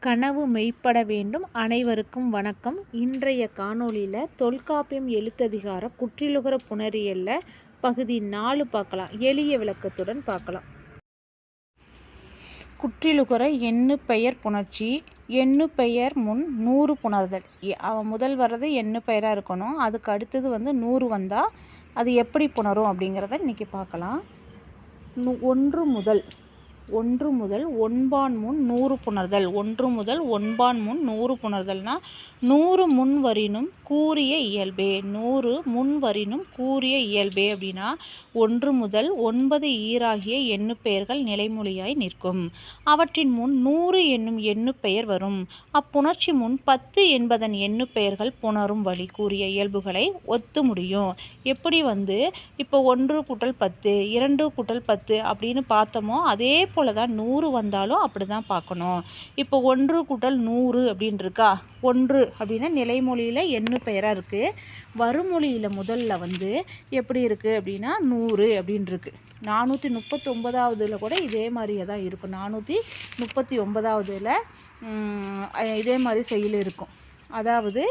கனவு மெய்ப்பட வேண்டும். அனைவருக்கும் வணக்கம். இன்றைய காணொளியில் தொல்காப்பியம் எழுத்ததிகார குற்றிலுகர புணரியல்ல பகுதி நாலு பார்க்கலாம். எளிய விளக்கத்துடன் பார்க்கலாம். குற்றிலுகர எண்ணு பெயர் புணர்ச்சி எண்ணு பெயர் முன் நூறு புணர்தல். எ- முதல் வர்றது எண்ணு பெயராக இருக்கணும். அதுக்கு அடுத்தது வந்து நூறு வந்தால் அது எப்படி புணரும் அப்படிங்கிறத இன்றைக்கி பார்க்கலாம். நு- ஒன்று முதல். ஒன்று முதல் ஒன்பான் முன் நூறு புணர்தல். ஒன்று முதல் ஒன்பான் முன் நூறு புணர்தல்னால் நூறு முன்வரினும் கூறிய இயல்பே. நூறு முன்வரினும் கூறிய இயல்பே அப்படின்னா ஒன்று முதல் ஒன்பது ஈராகிய எண்ணு பெயர்கள் நிலைமொழியாய் நிற்கும். அவற்றின் முன் நூறு என்னும் எண்ணு பெயர் வரும். அப்புணர்ச்சி முன் பத்து என்பதன் எண்ணு பெயர்கள் புணரும் வழி கூறிய இயல்புகளை ஒத்து முடியும். எப்படி வந்து? இப்போ ஒன்று கூட்டல் பத்து இரண்டு கூட்டல் பத்து அப்படின்னு பார்த்தோமோ அதே போல தான் நூறு வந்தாலும் அப்படி தான் பார்க்கணும். இப்போ ஒன்று கூட்டல் நூறு அப்படின்னு இருக்கா ஒன்று அப்படின்னா நிலைமொழியில் எண்ணு பெயராக இருக்குது வறுமொழியில் முதல்ல வந்து எப்படி இருக்குது அப்படின்னா நூறு அப்படின்னு இருக்குது நானூற்றி முப்பத்தொம்பதாவதுல கூட இதே மாதிரியே தான் இருக்கும். நானூற்றி முப்பத்தி ஒன்பதாவதுல இதே மாதிரி செயல் இருக்கும். அதாவது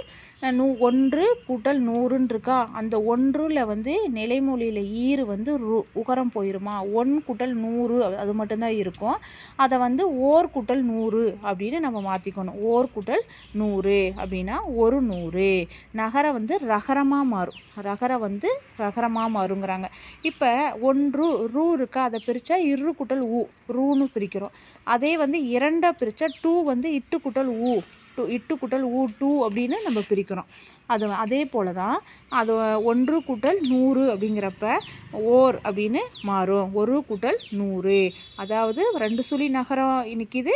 நூ ஒன்று கூட்டல் நூறுன்னு இருக்கா அந்த ஒன்றில் வந்து நிலைமொழியில் ஈறு வந்து ரு உகரம் போயிருமா? ஒன் கூட்டல் நூறு அது- மட்டும்தான் இருக்கும். அதை வந்து ஓர் கூட்டல் நூறு அப்படின்னு நம்ம மாற்றிக்கணும் ஓர் கூட்டல் நூறு அப்படின்னா ஒரு நூறு. நகரம் வந்து ரகரமாக மாறும். ரகரம் வந்து ரகரமாக மாறுங்கிறாங்க. இப்போ ஒன்று ரூ இருக்கா? அதை பிரித்தா இரு கூட்டல் ஊ ரூன்னு பிரிக்கிறோம். அதே வந்து இரண்டை பிரித்தா டூ வந்து இட்டு கூட்டல் ஊ டூ இட்டு கூட்டல் ஊ டூ அப்படின்னு நம்ம பிரிக்கிறோம். அது அதே போல தான் அது ஒன்று கூட்டல் நூறு அப்படிங்கிறப்ப ஓர் அப்படின்னு மாறும். ஒரு கூட்டல் நூறு. அதாவது ரெண்டு சுழி நகரம் நிற்கிது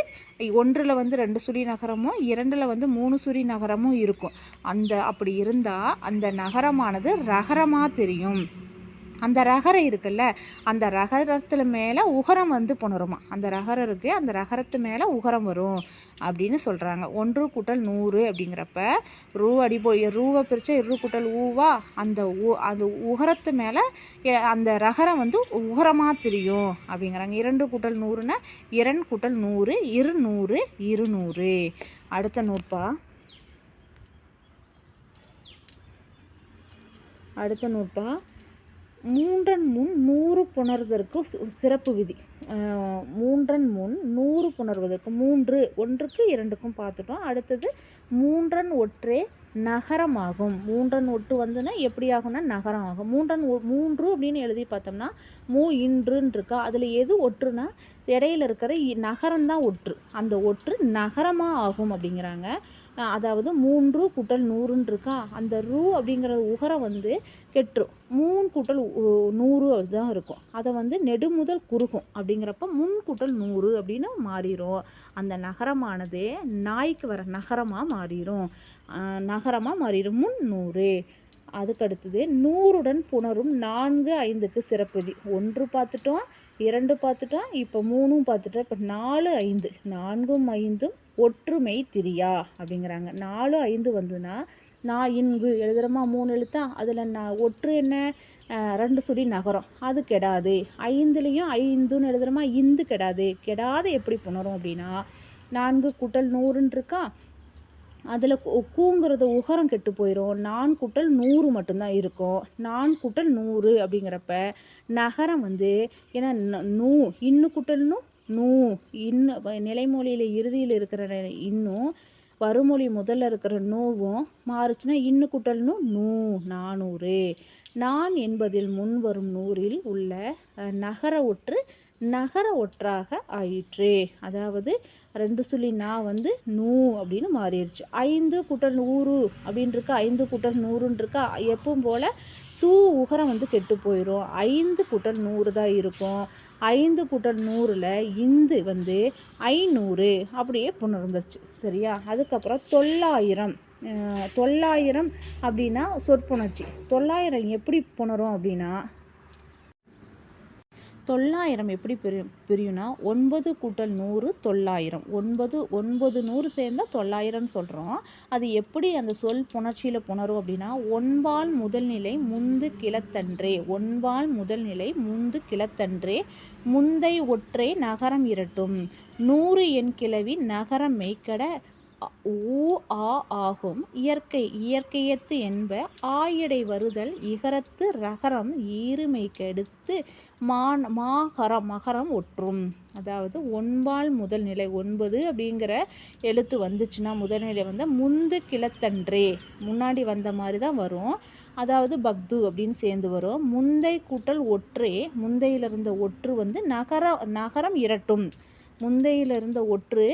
ஒன்றில் வந்து ரெண்டு சுழி நகரமும் இரண்டில் வந்து மூணு சுழி நகரமும் இருக்கும். அந்த அப்படி இருந்தால் அந்த நகரமானது ரகரமாக தெரியும். அந்த ரகரம் இருக்குல்ல அந்த ரகரத்தில் மேலே உகரம் வந்து புணருமா? அந்த ரகரம் இருக்கு அந்த ரகரத்து மேலே உகரம் வரும் அப்படின்னு சொல்கிறாங்க ஒன்று கூட்டல் நூறு அப்படிங்கிறப்ப ரூ அடி போய் ரூவை பிரித்தா இரு கூட்டல் ஊவா? அந்த ஊ அந்த உகரத்து மேலே அந்த ரகரம் வந்து உகரமாக தெரியும் அப்படிங்கிறாங்க. இரண்டு கூட்டல் நூறுனா இரண் கூட்டல் நூறு இருநூறு இருநூறு. அடுத்த நூற்பா? அடுத்த நூற்பா? மூன்றன் முன் நூறு புணர்வதற்கு சிறப்பு விதி. மூன்றன் முன் நூறு புணர்வதற்கு மூன்று ஒன்றுக்கு இரண்டுக்கும் பார்த்துட்டோம். அடுத்தது மூன்றன் ஒற்றே நகரமாகும். மூன்றன் ஒட்டு வந்துன்னா எப்படி ஆகும்னா நகரம் ஆகும் மூன்றன் ஒ- மூன்று அப்படின்னு எழுதி பார்த்தோம்னா மூ இன்றுன்னு இருக்கா அதில் எது ஒற்றுனா இடையில இருக்கிற இ- நகரம்தான் ஒற்று. அந்த ஒற்று நகரமாக ஆகும் அப்படிங்கிறாங்க. அதாவது மூன்று கூட்டல் நூறுன்னு இருக்கா? அந்த ரூ அப்படிங்கிற உகரம் வந்து கெட்டுரும். மூணு கூட்டல் நூறு அதுதான் இருக்கும். அதை வந்து நெடுமுதல் குறுகும் அப்படிங்கிறப்ப முன் கூட்டல் நூறு அப்படின்னு மாறிடும் அந்த நகரமானது நாய்க்கு வர நகரமாக மாறிடும் நகரமாக மாறிடும் முன் நூறு. அதுக்கடுத்தது நூறுடன் புணரும் நான்கு ஐந்துக்கு சிறப்பு. ஒன்று பார்த்துட்டோம். இரண்டு பார்த்துட்டா இப்போ மூணும் பார்த்துட்டா இப்போ நாலு ஐந்து. நான்கும் ஐந்தும் ஒற்றுமை திரியா அப்படிங்கிறாங்க. நாலு ஐந்து வந்துன்னா நான் இன்கு எழுதுகிறோமா மூணு எழுத்தா? அதில் நான் ஒற்று என்ன? ரெண்டு சுடி நகரம். அது கெடாது. ஐந்துலேயும் ஐந்துன்னு எழுதுகிறோமா இந்து கெடாது. கெடாது எப்படி புணரும் அப்படின்னா நான்கு கூட்டல் நூறுன்னு இருக்கா? அதில் கூங்கிறது உகரம் கெட்டு போயிடும் நான் கூட்டல் நூறு மட்டும்தான் இருக்கும். நான் கூட்டல் நூறு அப்படிங்கிறப்ப நகரம் வந்து ஏன்னா நூ இன்னு குட்டல்னும் நூ இன்னு நிலைமொழியில் இறுதியில் இருக்கிற இன்னும் வறுமொழி முதல்ல இருக்கிற நூவும் மாறுச்சுன்னா இன்னு கூட்டல்னு நூ நானூறு. நான் என்பதில் முன் வரும் நூறில் உள்ள நகர ஒற்று நகர ஒற்றாக ஆயிற்று. அதாவது ரெண்டு சொல்லி நான் வந்து நூ அப்படின்னு மாறிடுச்சு ஐந்து கூட்டல் நூறு அப்படின்னு ஐந்து கூட்டல் நூறுன்றிருக்கா எப்பவும் போல் தூ உகரம் வந்து கெட்டு போயிடும் ஐந்து கூட்டல் நூறு தான் இருக்கும். ஐந்து கூட்டல் நூறில் இந்து வந்து ஐநூறு அப்படியே புணர்ந்துருச்சு சரியா? அதுக்கப்புறம் தொள்ளாயிரம். தொள்ளாயிரம் அப்படின்னா சொற்புணர்ச்சி. தொள்ளாயிரம் எப்படி புணரும் அப்படின்னா தொள்ளாயிரம் எப்படி பிரி பிரியும்னா ஒன்பது கூட்டல் நூறு தொள்ளாயிரம். ஒன்பது ஒன்பது நூறு சேர்ந்தால் தொள்ளாயிரம்னு சொல்கிறோம் அது எப்படி அந்த சொல் புணர்ச்சியில் புணரும் அப்படின்னா ஒன்பால் முதல் நிலை முந்து கிளத்தன்றே ஒன்பால் முதல் நிலை முந்து கிளத்தன்றே முந்தை ஒற்றை நகரம் இரட்டும் நூறு என் கிளவி நகரம் மெய்க்கட ஊ ஆ ஆகும் இயற்கை இயற்கையத்து என்ப ஆயிடை வருதல் இகரத்து ரகரம் ஈருமை கெடுத்து மான் மாகரம் மகரம் ஒற்றும். அதாவது ஒன்பால் முதல் நிலை ஒன்பது அப்படிங்கிற எழுத்து வந்துச்சுன்னா முதல்நிலை வந்து முந்து கிளத்தன்றே. முன்னாடி வந்த மாதிரி தான் வரும். அதாவது பக்து அப்படின்னு சேர்ந்து வரும். முந்தை கூட்டல் ஒற்றே. முந்தையிலிருந்த ஒற்று வந்து நகர நகரம் இரட்டும். முந்தையில் இருந்த ஒற்று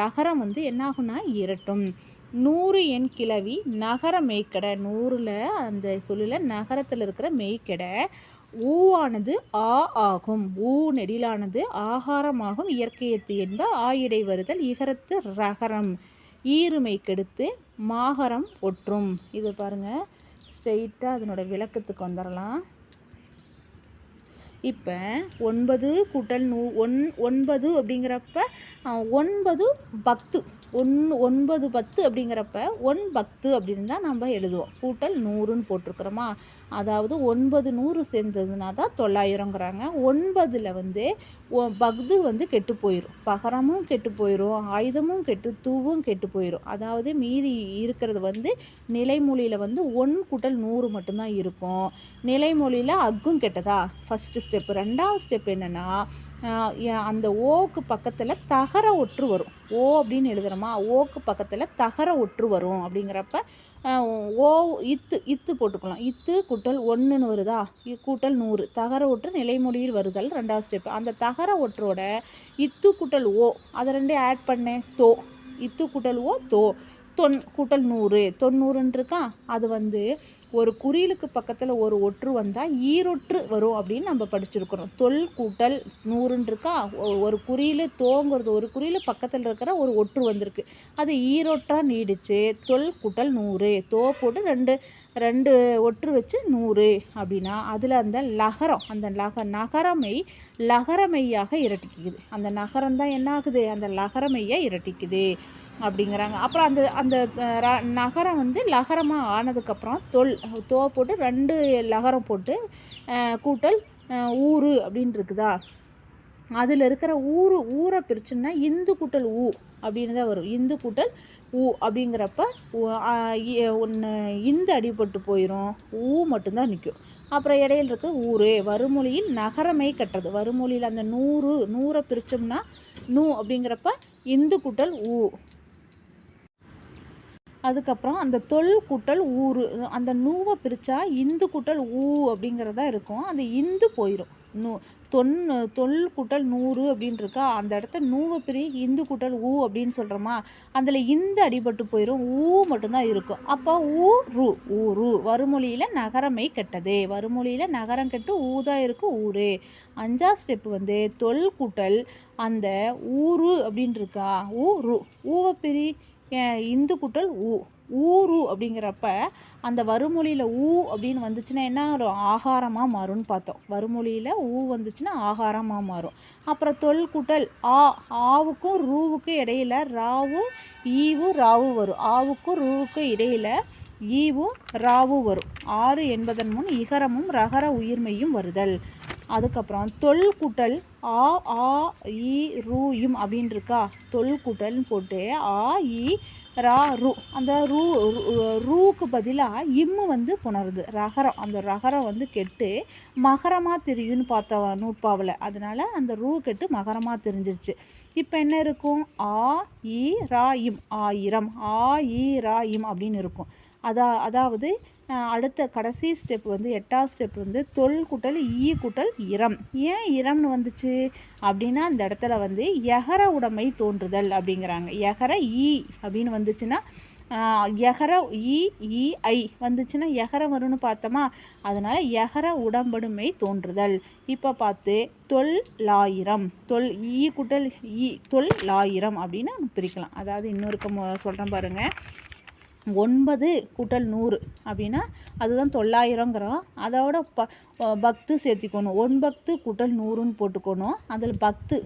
நகரம் வந்து என்னாகும்னா இரட்டும். நூறு எண் கிளவி நகர மெய்க்கடை. நூறில் அந்த சொல்லில் நகரத்தில் இருக்கிற மெய்க்கடை. ஊவானது ஆ ஆகும். ஊ நெடிலானது ஆகாரமாகும். இயற்கையத்து என்ப ஆயிடை வருதல் இகரத்து ரகரம். ஈருமை கெடுத்து மாகரம் ஒற்றும். இது பாருங்கள் ஸ்ட்ரெயிட்டாக அதனோட விளக்கத்துக்கு வந்துடலாம் இப்போ ஒன்பது கூட்டல் நூ ஒன் ஒன்பது அப்படிங்கிறப்ப ஒன்பது பத்து ஒன்று ஒன்பது பத்து அப்படிங்கிறப்ப ஒன் பத்து அப்படின்னு தான் நம்ம எழுதுவோம். கூட்டல் நூறுன்னு போட்டிருக்கிறோமா? அதாவது ஒன்பது நூறு சேர்ந்ததுனா தான் தொள்ளாயிரங்கிறாங்க. ஒன்பதில் வந்து பக்து வந்து கெட்டு போயிடும் பகரமும் கெட்டு போயிடும் ஆயுதமும் கெட்டு தூவும் கெட்டு போயிடும் அதாவது மீதி இருக்கிறது வந்து நிலைமொழியில் வந்து ஒன் கூட்டல் நூறு மட்டும்தான் இருக்கும். நிலைமொழியில் அக்கும் கெட்டதா? ஃபஸ்ட்டு ஸ்டெப்பு ரெண்டாவது ஸ்டெப் என்னென்னா அந்த ஓக்கு பக்கத்தில் தகர ஒற்று வரும். ஓ அப்படின்னு எழுதுகிறோமா ஓக்கு பக்கத்தில் தகர ஒற்று வரும் அப்படிங்கிறப்ப ஓ இத்து இத்து போட்டுக்கலாம். இத்து கூட்டல் ஒன்றுன்னு வருதா? கூட்டல் நூறு. தகர ஒற்று நிலைமொழியில் வருதல் ரெண்டாவது ஸ்டெப் அந்த தகர ஒற்றோட இத்து கூட்டல் ஓ அதை ரெண்டே ஆட் பண்ணேன் தோ. இத்து கூட்டல் ஓ தோ. தொன் கூட்டல் நூறு. தொண்ணூறுன்னு இருக்கா அது வந்து ஒரு குறியலுக்கு பக்கத்தில் ஒரு ஒற்று வந்தால் ஈரொற்று வரும் அப்படின்னு நம்ம படிச்சிருக்கிறோம். தொல் கூட்டல் நூறுன்னு இருக்கா ஒரு குறியில் தோங்கிறது ஒரு குறியில் பக்கத்தில் இருக்கிற ஒரு ஒற்று வந்திருக்கு. அது ஈரொற்றாக நீடிச்சு தொல் கூட்டல் நூறு தோ போட்டு ரெண்டு ரெண்டு ஒற்று வச்சு நூறு அப்படின்னா அதில் அந்த லகரம் அந்த லக நகரமை லகரமையாக இரட்டிக்குது. அந்த நகரம் தான் என்ன ஆகுது அந்த லகரமையை இரட்டிக்குது. அப்படிங்கிறாங்க. அப்புறம் அந்த அந்த நகரம் வந்து லகரமாக ஆனதுக்கப்புறம் தொல் தோ போட்டு ரெண்டு லகரம் போட்டு கூட்டல் ஊர் அப்படின்னு இருக்குதா? அதில் இருக்கிற ஊர் ஊரை பிரிச்சுன்னா இந்து கூட்டல் ஊ அப்படின்னு தான் வரும். இந்து கூட்டல் ஊ அப்படிங்கிறப்ப ஒன்று இந்து அடிபட்டு போயிடும் ஊ மட்டும்தான் நிற்கும் அப்புறம் இடையில இருக்க ஊர் வறுமொழியில் நகரமே கட்டுறது. வறுமொழியில் அந்த நூறு நூறை பிரித்தோம்னா நூ அப்படிங்கிறப்ப இந்து கூட்டல் ஊ அதுக்கப்புறம் அந்த தொல் கூட்டல் ஊர் அந்த நூவை பிரித்தா இந்து கூட்டல் ஊ அப்படிங்கிறதா இருக்கும். அந்த இந்து போயிடும் நூ தொன் தொல் கூட்டல் நூறு அப்படின்னு இருக்கா அந்த இடத்த நூவை பிரி இந்து கூட்டல் ஊ அப்படின்னு சொல்கிறோமா அதில் இந்து அடிபட்டு போயிடும் ஊ மட்டும்தான் இருக்கும். அப்போ ஊ ரு ஊரு வறுமொழியில் நகரமை கெட்டது. வறுமொழியில் நகரம் கெட்டு ஊ தான் இருக்கும் ஊரு. அஞ்சா ஸ்டெப் வந்து தொல் கூட்டல் அந்த ஊரு அப்படின்னு இருக்கா ஊ ரு. ஊவை பிரி இந்து கூட்டல் ஊ ஊரு அப்படிங்கிறப்ப அந்த வருமொழியில் ஊ அப்படின்னு வந்துச்சுன்னா என்ன ஆகாரமாக மாறும்னு பார்த்தோம். வறுமொழியில் ஊ வந்துச்சுன்னா ஆகாரமாக மாறும். அப்புறம் தொல் கூட்டல் ஆ ஆவுக்கும் ரூவுக்கும் இடையில் ராவும் ஈவு ராவு வரும். ஆவுக்கும் ரூவுக்கும் இடையில் ஈவும் ராவு வரும். ஆறு என்பதன் முன் இகரமும் ரகர உயிர்மையும் வருதல். அதுக்கப்புறம் தொல் கூட்டல் ஆ ஆ இ ரூ இம் அப்படின்னு இருக்கா தொல் கூட்டல்னு போட்டு ஆ இ ரா ரு. அந்த ரூ ரூக்கு பதிலாக இம்மு வந்து புணருது. ரகரம். அந்த ரகரம் வந்து கெட்டு மகரமாக தெரியும்னு பார்த்த நூற்பாவில். அதனால் அந்த ரூ கெட்டு மகரமாக தெரிஞ்சிருச்சு. இப்போ என்ன இருக்கும்? ஆ இ ரா இம் ஆயிரம். ஆ இ ரா இம் அப்படின்னு இருக்கும். அதா அதாவது அடுத்த கடைசி ஸ்டெப் வந்து எட்டாவது ஸ்டெப் வந்து தொல் கூட்டல் ஈ கூட்டல் இரம். ஏன் இரம்னு வந்துச்சு? அப்படின்னா அந்த இடத்துல வந்து எகர உடைமை தோன்றுதல் அப்படிங்கிறாங்க. எகர ஈ அப்படின்னு வந்துச்சுன்னா எகர இ இ ஐ வந்துச்சுன்னா எகர வரும்னு பார்த்தோமா? அதனால் எகர உடம்படுமை தோன்றுதல். இப்போ பார்த்து தொல் லாயிரம் தொல் ஈ குட்டல் ஈ தொல் லாயிரம் அப்படின்னு பிரிக்கலாம். அதாவது இன்னொருக்க சொல்கிறேன் பாருங்கள் ஒன்பது கூட்டல் நூறு அப்படின்னா அதுதான் தொள்ளாயிரங்கிறோம். அதோட ப பக்து சேர்த்திக்கணும். ஒன்பத்து கூட்டல் நூறுன்னு போட்டுக்கணும். அதில் பக்து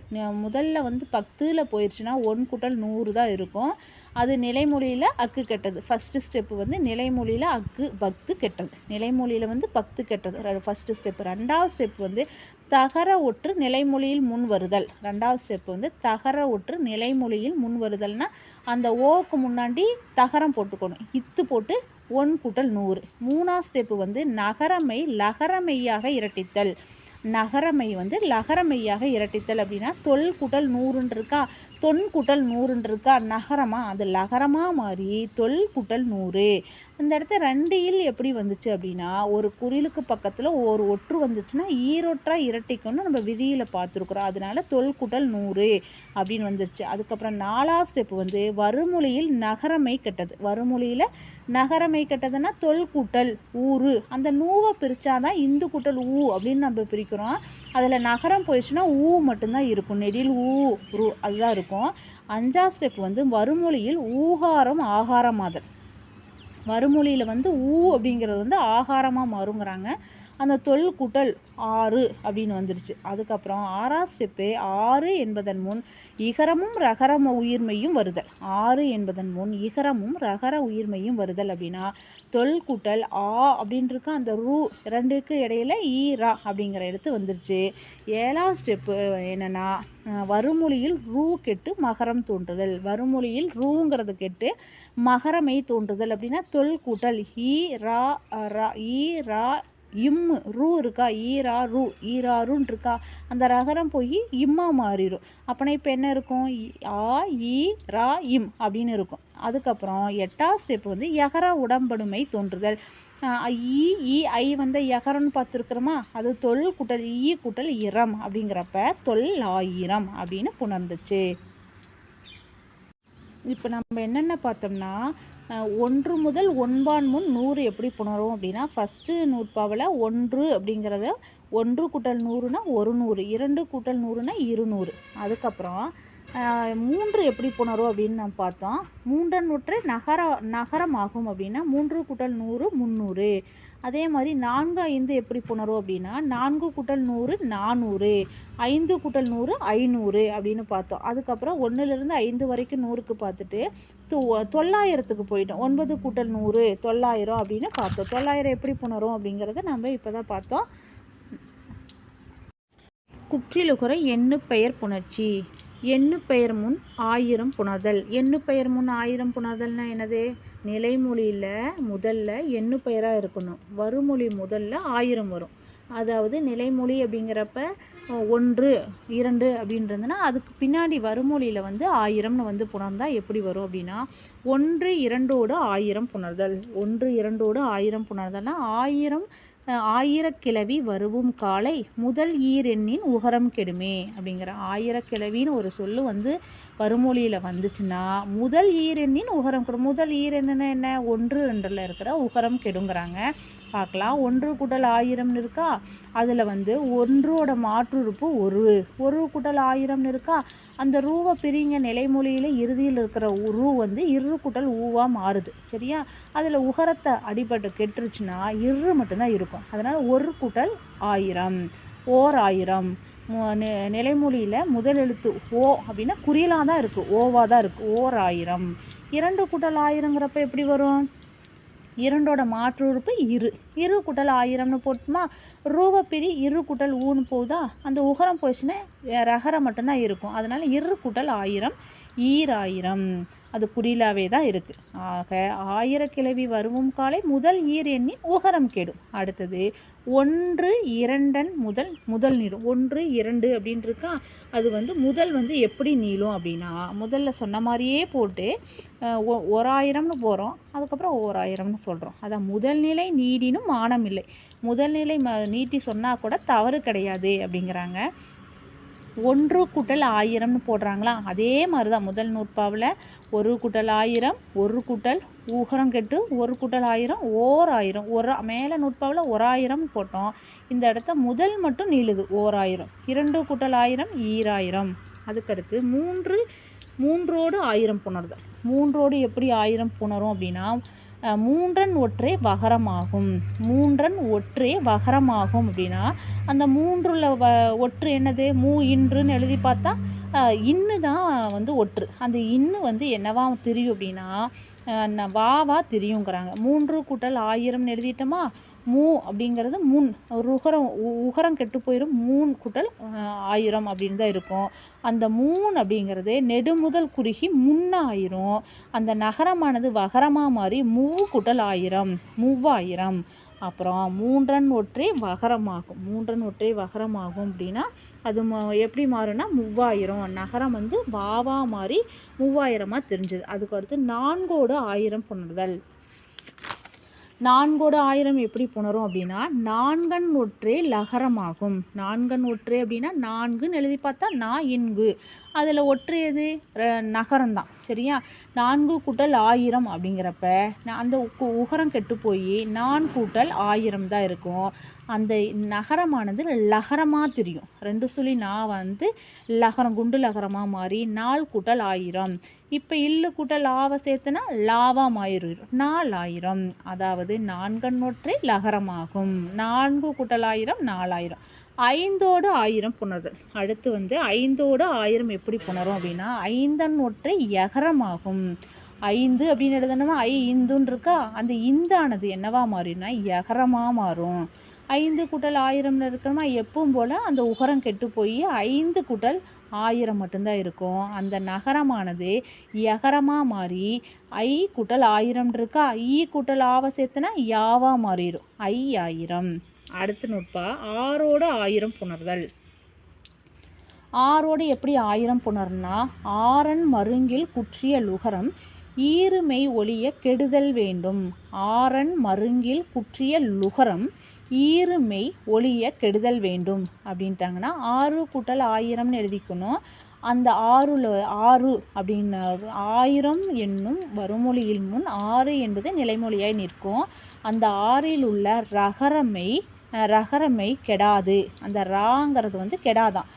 முதல்ல வந்து பத்தில் போயிடுச்சுன்னா ஒன் கூட்டல் நூறு தான் இருக்கும். அது நிலைமொழியில் அக்கு கெட்டது. ஃபஸ்ட்டு ஸ்டெப்பு வந்து நிலைமொழியில் அக்கு பக்து கெட்டது. நிலைமொழியில் வந்து பக்து கெட்டது. ஃபஸ்ட்டு ஸ்டெப்பு ரெண்டாவது ஸ்டெப் வந்து தகர ஒற்று நிலைமொழியில் முன் வருதல். ரெண்டாவது ஸ்டெப் வந்து தகர ஒற்று நிலைமொழியில் முன் வருதல்னா அந்த ஓக்கு முன்னாடி தகரம் போட்டுக்கணும். இத்து போட்டு ஒன் கூட்டல் நூறு. மூணாவது ஸ்டெப்பு வந்து நகரமை லகரமையாக இரட்டித்தல். நகரமை வந்து லகரமையாக இரட்டித்தல் அப்படின்னா தொல் கூட்டல் நூறுன்னு இருக்கா தொன் நூறுன்றிருக்கா. நூறுன்னு இருக்கா நகரமா? அது லகரமாக மாறி தொல்குட்டல் நூறு. இந்த இடத்த ரெண்டு இல் எப்படி வந்துச்சு அப்படின்னா ஒரு குறிலுக்கு பக்கத்தில் ஒரு ஒற்று வந்துச்சுன்னா ஈரொற்றாக இரட்டிக்கணும்னு நம்ம விதியில் பார்த்துருக்குறோம். அதனால தொல்குட்டல் நூறு அப்படின்னு வந்துருச்சு. அதுக்கப்புறம் நாலாவது ஸ்டெப் வந்து வறுமொழியில் நகரமை கெட்டது. வறுமொழியில் நகரமை கட்டதுன்னா தொல் கூட்டல் ஊரு அந்த நூவை பிரித்தாதான் இந்து கூட்டல் ஊ அப்படின்னு நம்ம பிரிக்கிறோம். அதில் நகரம் போயிடுச்சுன்னா ஊ மட்டும்தான் இருக்கும். நெடில் ஊ ரு அதுதான் இருக்கும். அஞ்சாம் ஸ்டெப் வந்து வறுமொழியில் ஊகாரம் ஆகாரமாதல் வறுமொழியில் வந்து ஊ அப்படிங்கிறது வந்து ஆகாரமாக மாறுங்கிறாங்க. அந்த தொல் குட்டல் ஆறு அப்படின்னு வந்துருச்சு. அதுக்கப்புறம் ஆறா ஸ்டெப்பு ஆறு என்பதன் முன் இகரமும் ரகரம உயிர்மையும் வருதல். ஆறு என்பதன் முன் இகரமும் ரகர உயிர்மையும் வருதல் அப்படின்னா தொல் குட்டல் ஆ அப்படின்ட்டு அந்த ரூ ரெண்டுக்கு இடையில ஈ ரா அப்படிங்கிற இடத்து வந்துருச்சு. ஏழா ஸ்டெப்பு என்னென்னா வருமொழியில் ரூ கெட்டு மகரம் தோன்றுதல். வருமொழியில் ரூங்கிறது கெட்டு மகரமை தோன்றுதல் அப்படின்னா தொல் கூட்டல் ஈ ரா ரா. ஈ ரா இம்மு ரூ இருக்கா? ஈரா ரூ ஈராருன்னு இருக்கா? அந்த ரகரம் போய் இம்மா மாறிடும் அப்போனா இப்போ என்ன இருக்கும்? ஆ ஈ ரா இம் அப்படின்னு இருக்கும். அதுக்கப்புறம் எட்டாம் ஸ்டெப் வந்து எகர உடம்படுமை தோன்றுதல். ஆஹ் ஈ ஈ ஐ வந்த எகரம்னு பார்த்துருக்குறோமா? அது தொல் கூட்டல் ஈ கூட்டல் இரம் அப்படிங்கிறப்ப தொல் ஆயிரம் அப்படின்னு புணர்ந்துச்சு. இப்போ நம்ம என்னென்ன பார்த்தோம்னா ஒன்று முதல் ஒன்பான் முன் நூறு எப்படி புணரும் அப்படின்னா ஃபஸ்ட்டு நூற்பாவில் ஒன்று அப்படிங்கிறத ஒன்று கூட்டல் நூறுனா ஒரு நூறு இரண்டு கூட்டல் நூறுனா இருநூறு. அதுக்கப்புறம் மூன்று எப்படி புணரும் அப்படின்னு நம்ம பார்த்தோம். மூன்றன் நூற்று நகர நகரமாகும் அப்படின்னா மூன்று கூட்டல் நூறு முந்நூறு. அதே மாதிரி நான்கு ஐந்து எப்படி புணரும் அப்படின்னா நான்கு கூட்டல் நூறு நானூறு ஐந்து கூட்டல் நூறு ஐநூறு அப்படின்னு பார்த்தோம். அதுக்கப்புறம் ஒன்றுலேருந்து ஐந்து வரைக்கும் நூறுக்கு பார்த்துட்டு தொ- தொள்ளாயிரத்துக்கு போயிட்டோம். ஒன்பது கூட்டல் நூறு தொள்ளாயிரம் அப்படின்னு பார்த்தோம். தொள்ளாயிரம் எப்படி புணரும் அப்படிங்கிறத நம்ம இப்போ தான் பார்த்தோம். குற்றிலுகுற எண்ணு பெயர் புணர்ச்சி. எண்ணு பெயர் முன் ஆயிரம் புணர்தல். எண்ணு பெயர் முன் ஆயிரம் புணர்தல்னால் என்னது? நிலைமொழியில் முதல்ல எண்ணு பெயராக இருக்கணும். வருமொழி முதல்ல ஆயிரம் வரும். அதாவது நிலைமொழி அப்படிங்கிறப்ப ஒன்று இரண்டு அப்படின்றதுனா அதுக்கு பின்னாடி வருமொழியில் வந்து ஆயிரம்னு வந்து புணர்ந்தால் எப்படி வரும் அப்படின்னா ஒன்று இரண்டோடு ஆயிரம் புணர்தல். ஒன்று இரண்டோடு ஆயிரம் புணர்தல்னா ஆயிரம் ஆயிரக்கிழவி வருவும் காலை முதல் ஈரெண்ணின் உகரம் கெடுமே அப்படிங்கிற ஆயிரக்கிழவின்னு ஒரு சொல்லு வந்து வருமொழியில் வந்துச்சுன்னா முதல் ஈரெண்ணின் உகரம் கெடும் முதல் ஈரெண்ணுன்னா என்ன? ஒன்று ரெண்டில் இருக்கிற உகரம் கெடுங்கிறாங்க. பார்க்கலாம். ஒன்று கூட்டல் ஆயிரம்னு இருக்கா அதில் வந்து ஒன்றோட மாற்றுறுப்பு ஒரு. ஒரு குடல் ஆயிரம்னு இருக்கா அந்த ரூவை பிரிங்க நிலைமொழியில் இறுதியில் இருக்கிற ரூ வந்து இரு குடல் ஊவாக மாறுது. சரியா? அதில் உகரத்தை அடிபட்டு கெட்டுருச்சுன்னா இரு மட்டும்தான் இருக்கும். அதனால் ஒரு கூட்டல் ஆயிரம். ஓர் ஆயிரம். நிலைமொழியில் முதல் எழுத்து ஓ அப்படின்னா குறியலாக தான் இருக்குது ஓவாக தான் இருக்குது ஓர் ஆயிரம். இரண்டு கூட்டல் ஆயிரங்கிறப்ப எப்படி வரும்? இரண்டோட மாற்று உறுப்பு இரு. இரு கூட்டல் ஆயிரம்னு போட்டுமா? ரூப பிரி இரு கூட்டல் ஊன்னு போகுதா? அந்த உகரம் போச்சுன்னா ரகரம் மட்டும்தான் இருக்கும். அதனால் இரு கூட்டல் ஆயிரம் ஈராயிரம். அது குறிலாவே தான் இருக்குது ஆக ஆயிரக்கிழவி வருவும் காலை முதல் ஈர் எண்ணி உகரம் கெடும். அடுத்தது ஒன்று இரண்டன் முதல் முதல் நீடும் ஒன்று இரண்டு அப்படின்னு இருக்கா அது வந்து முதல் வந்து எப்படி நீளும் அப்படின்னா முதல்ல சொன்ன மாதிரியே போட்டு ஒ- ஓராயிரம்னு போகிறோம் அதுக்கப்புறம் ஓராயிரம்னு சொல்கிறோம் அதான் முதல்நிலை நீடினும் மானம் இல்லை. முதல்நிலை ம நீட்டி சொன்னால் கூட தவறு கிடையாது அப்படிங்கிறாங்க. ஒன்று கூட்டல் ஆயிரம்னு போடுறாங்களா? அதே மாதிரி தான் முதல் நூற்பாவில் ஒரு கூட்டல் ஆயிரம் ஒரு கூட்டல் ஊகரம் கெட்டு ஒரு கூட்டல் ஆயிரம் ஓர் ஆயிரம். ஒரு மேலே நூற்பாவில் ஒரு ஆயிரம் போட்டோம். இந்த இடத்த முதல் மட்டும் நீளுது. ஓர் ஆயிரம். இரண்டு கூட்டல் ஆயிரம் ஈராயிரம் அதுக்கடுத்து மூன்று மூன்றோடு ஆயிரம் புணருது மூன்றோடு எப்படி ஆயிரம் புணரும் அப்படின்னா மூன்றன் ஒற்றே வகரமாகும். மூன்றன் ஒற்றே வகரமாகும் அப்படின்னா அந்த மூன்றுல வ ஒற்று என்னது? மூ இன்றுன்னு எழுதி பார்த்தா அஹ், இன்னு தான் வந்து ஒற்று. அந்த இன்னு வந்து என்னவா தெரியும் அப்படின்னா வாவா தெரியுங்கிறாங்க. மூன்று கூட்டல் ஆயிரம்னு எழுதிட்டோமா? மூ அப்படிங்கிறது முன் ஒரு உகரம் உ- உகரம் கெட்டு போயிடும் மூணு கூட்டல் ஆயிரம் அப்படின்னு தான் இருக்கும். அந்த மூணு அப்படிங்கிறது நெடுமுதல் குறுகி முன்னாயிரும். அந்த நகரமானது வகரமாக மாறி மூ கூட்டல் ஆயிரம் மூவாயிரம். அப்புறம் மூன்றன் ஒற்றே வகரமாகும். மூன்றன் ஒற்றே வகரமாகும் அப்படின்னா அது ம- எப்படி மாறும்னா மூவாயிரம். நகரம் வந்து வாவா மாறி மூவாயிரமாக தெரிஞ்சது. அதுக்கு அடுத்து நான்கோடு ஆயிரம் புணர்தல். நான்கோடு ஆயிரம் எப்படி புணரும் அப்படின்னா நான்கன் ஒற்றே லகரமாகும். நான்கன் ஒற்றே அப்படின்னா நான்குன்னு எழுதி பார்த்தா நா இன்கு. அதில் ஒற்று எது? நகரம்தான். சரியா? நான்கு கூட்டல் ஆயிரம் அப்படிங்கிறப்ப அந்த உகரம் கெட்டு போய் நான் கூட்டல் ஆயிரம் தான் இருக்கும். அந்த நகரமானது லகரமாக தெரியும். ரெண்டு சொல்லி நான் வந்து லகரம் குண்டு லகரமாக மாறி நாள் கூட்டல் ஆயிரம். இப்போ இல்லு கூட்டல் லாவை சேர்த்துனா லாவா நாள் நாலாயிரம் அதாவது நான்கண்ணொற்றை லகரமாகும். நான்கு கூட்டல் ஆயிரம் நாலாயிரம் ஐந்தோடு ஆயிரம் புணர்தல். அடுத்து வந்து ஐந்தோடு ஆயிரம் எப்படி புணரும் அப்படின்னா ஐந்தன் ஒற்றை எகரமாகும் ஐந்து அப்படின்னு எழுதணுமா ஐ இந்துன்னு இருக்கா? அந்த இந்தானது என்னவா மாறினா எகரமாக மாறும். ஐந்து கூட்டல் ஆயிரம்னு இருக்கணுமா? எப்பவும் போல் அந்த உகரம் கெட்டு போய் ஐந்து கூட்டல் ஆயிரம் மட்டும்தான் இருக்கும். அந்த நகரமானது எகரமாக மாறி ஐ கூட்டல் ஆயிரம் இருக்கா? ஈ கூட்டல் ஆவை சேர்த்துனா யாவா மாறிடும் ஐ ஆயிரம். அடுத்து நுட்பா ஆறோடு ஆயிரம் புணர்தல். ஆறோடு எப்படி ஆயிரம் புணர்னா ஆரன் மருங்கில் குற்றிய லுகரம் ஈறுமெய் ஒளிய கெடுதல் வேண்டும். ஆரன் மருங்கில் குற்றிய லுகரம் ஈறுமெய் ஒளிய கெடுதல் வேண்டும் அப்படின்ட்டாங்கன்னா ஆறு கூட்டல் ஆயிரம்னு எழுதிக்கணும். அந்த ஆறுல ஆறு அப்படின்னு ஆயிரம் என்னும் வருமொழியில் முன் ஆறு என்பது நிலைமொழியாய் நிற்கும். அந்த ஆறில் உள்ள ரகரமை ரகரமை கெடாது. அந்த ராங்கிறது வந்து கெடாதான்.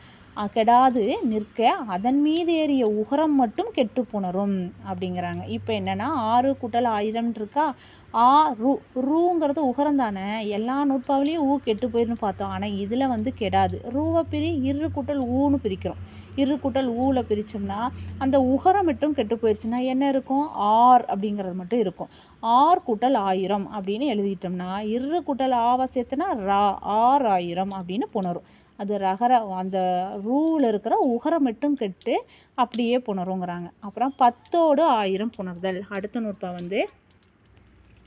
கெடாது நிற்க அதன் மீது ஏறிய உகரம் மட்டும் கெட்டு புணரும் அப்படிங்கிறாங்க. இப்போ என்னன்னா ஆறு கூட்டல் ஆயிரம் இருக்கா ஆ ரூ ரூங்கிறது உகரம் தானே எல்லா நூற்பாவிலையும் ஊ கெட்டு போயிருன்னு பார்த்தோம். ஆனால் இதில் வந்து கெடாது. ரூவை பிரி இரு கூட்டல் ஊன்னு பிரிக்கிறோம். இரு கூட்டல் ஊவில் பிரித்தோம்னா அந்த உகரம் மட்டும் கெட்டு போயிடுச்சுன்னா என்ன இருக்கும்? ஆர் அப்படிங்கிறது மட்டும் இருக்கும். ஆர் கூட்டல் ஆயிரம் அப்படின்னு எழுதிட்டோம்னா இரு கூட்டல் ஆவை சேர்த்துனா ரா ஆர் ஆயிரம் அப்படின்னு புணரும். அது ரகர அந்த ரூவில் இருக்கிற உகரம் மட்டும் கெட்டு அப்படியே புணருங்கிறாங்க. அப்புறம் பத்தோடு ஆயிரம் புணர்தல். அடுத்த நூற்பா வந்து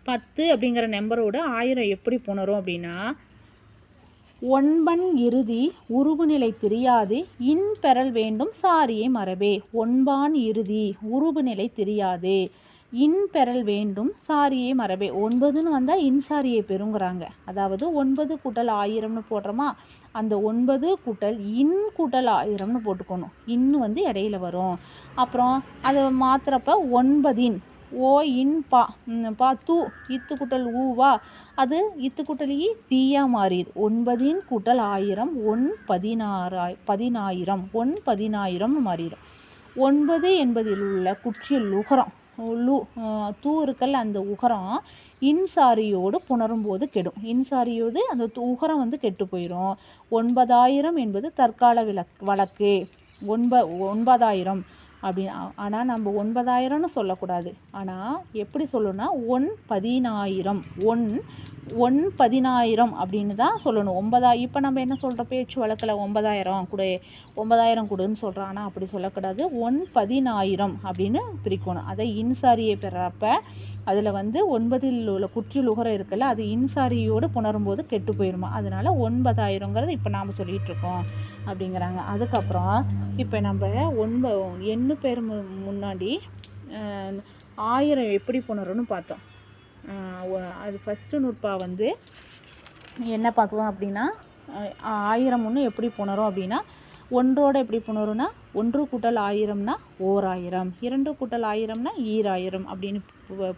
பத்து அப்படிங்கிற நம்பரோட ஆயிரம் எப்படி புணரும் அப்படின்னா ஒன்பன் இறுதி உருபுநிலை தெரியாது இன் பெறல் வேண்டும் சாரியை மரபே. ஒன்பான் இறுதி உருபுநிலை தெரியாது இன் பெறல் வேண்டும் சாரியை மரபே. ஒன்பதுன்னு வந்தால் இன் சாரியை பெறுங்கிறாங்க. அதாவது ஒன்பது கூட்டல் ஆயிரம்னு போடுறோமா? அந்த ஒன்பது கூட்டல் இன் கூட்டல் ஆயிரம்னு போட்டுக்கணும். இன்னு வந்து இடையில வரும். அப்புறம் அதை மாத்திரப்ப ஒன்பதின் ஓ இன் பா. பா தூ. இத்து கூட்டல் ஊவா அது இத்து கூட்டல் ஈ தீயா மாறிடு ஒன்பதின் கூட்டல் ஆயிரம் ஒன் பதினாறாய் பதினாயிரம் ஒன் பதினாயிரம் மாறிடும் ஒன்பது என்பதில் உள்ள குற்றிய உகரம் லு தூ இருக்கல் அந்த உகரம் இன்சாரியோடு புணரும்போது கெடும். இன்சாரியோடு அந்த து- உகரம் வந்து கெட்டு போயிடும் ஒன்பதாயிரம் என்பது தற்கால விளக் வழக்கு. ஒன்ப ஒன்பதாயிரம். அப்படின்னு. ஆனால் நம்ம ஒன்பதாயிரம்னு சொல்லக்கூடாது. ஆனால் எப்படி சொல்லணும்னா ஒன் பதினாயிரம் ஒன் ஒன் பதினாயிரம் அப்படின்னு தான் சொல்லணும். ஒன்பதாயிரம் இப்போ நம்ம என்ன சொல்கிறோம் பேச்சு வழக்கில் ஒன்பதாயிரம் கொடு ஒன்பதாயிரம் கொடுன்னு சொல்கிறோம் ஆனால் அப்படி சொல்லக்கூடாது. ஒன் பதினாயிரம் அப்படின்னு பிரிக்கணும். அதை இன்சாரியை பெறப்ப அதில் வந்து ஒன்பதில் உள்ள குற்றில் உகரம் இருக்குல்ல அது இன்சாரியோடு புணரும்போது கெட்டு போயிருமா? அதனால் ஒன்பதாயிரங்கிறது இப்போ நாம் சொல்லிகிட்ருக்கோம் அப்படிங்கிறாங்க. அதுக்கப்புறம் இப்போ நம்ம ஒன்ப எண்ணு பேர் மு- முன்னாடி ஆயிரம் எப்படி புணரும்னு பார்த்தோம். அது ஃபஸ்ட்டு நூற்பா வந்து என்ன பார்க்கலாம் அப்படின்னா ஆயிரம் ஒன்று எப்படி புணரும் அப்படின்னா ஒன்றோட எப்படி புணரும்னா ஒன்று கூட்டல் ஆயிரம்னா ஓர் ஆயிரம் இரண்டு கூட்டல் ஆயிரம்னா ஈராயிரம் அப்படின்னு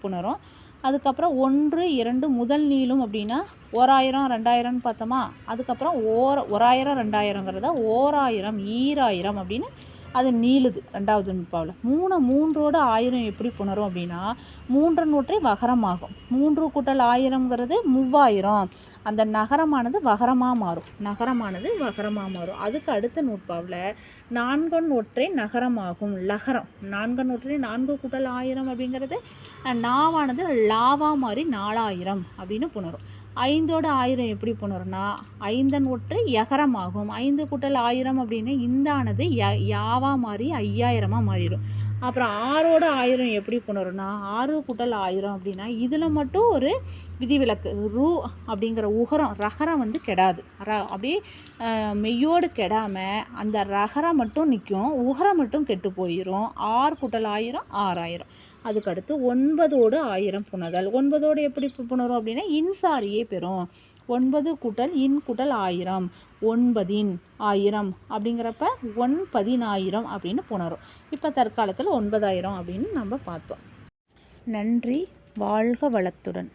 புணரும் அதுக்கப்புறம் ஒன்று இரண்டு முதல் நீளும் அப்படின்னா ஓராயிரம் ரெண்டாயிரம்னு பார்த்தோமா? அதுக்கப்புறம் ஓர ஓராயிரம் ரெண்டாயிரங்கிறத ஓராயிரம் ஈராயிரம் அப்படின்னு அது நீளுது ரெண்டாவது நூற்பாவில் மூணு மூன்றோட ஆயிரம் எப்படி புணரும் அப்படின்னா மூன்று நூற்றை வகரமாகும். மூன்று கூட்டல் ஆயிரம்ங்கிறது மூவாயிரம். அந்த நகரமானது வகரமாக மாறும். நகரமானது வகரமாக மாறும். அதுக்கு அடுத்த நூற்பாவில் நான்கன் ஒற்றை நகரமாகும் லகரம். நான்கன் ஒற்றை நான்கு கூட்டல் ஆயிரம் அப்படிங்கிறது நாவானது லாவாக மாறி நாலாயிரம் அப்படின்னு புணரும். ஐந்தோட ஆயிரம் எப்படி போனோம்னா ஐந்தன் எகரம் ஆகும் ஐந்து கூட்டல் ஆயிரம் அப்படின்னு இந்தானது ய யாவா மாறி ஐயாயிரமாக மாறிடும். அப்புறம் ஆறோட ஆயிரம் எப்படி போனோம்னா ஆறு கூட்டல் ஆயிரம் அப்படின்னா இதில் மட்டும் ஒரு விதிவிலக்கு ரூ அப்படிங்கிற உகரம் ரகரம் வந்து கெடாது. ர அப்படியே மெய்யோடு கெடாமல் அந்த ரகரம் மட்டும் நிற்கும் உகரம் மட்டும் கெட்டு போயிடும் ஆறு கூட்டல் ஆயிரம் ஆறாயிரம். அதுக்கடுத்து ஒன்பதோடு ஆயிரம் புணர்தல் ஒன்பதோடு எப்படி புணரும் அப்படின்னா இன்சாரியே பெறும். ஒன்பது கூட்டல் இன் கூட்டல் ஆயிரம். ஒன்பதின் ஆயிரம் அப்படிங்கிறப்ப ஒன் பதினாயிரம் அப்படின்னு புணரும். இப்போ தற்காலத்தில் ஒன்பதாயிரம் அப்படின்னு நம்ம பார்த்தோம். நன்றி வாழ்க வளத்துடன்.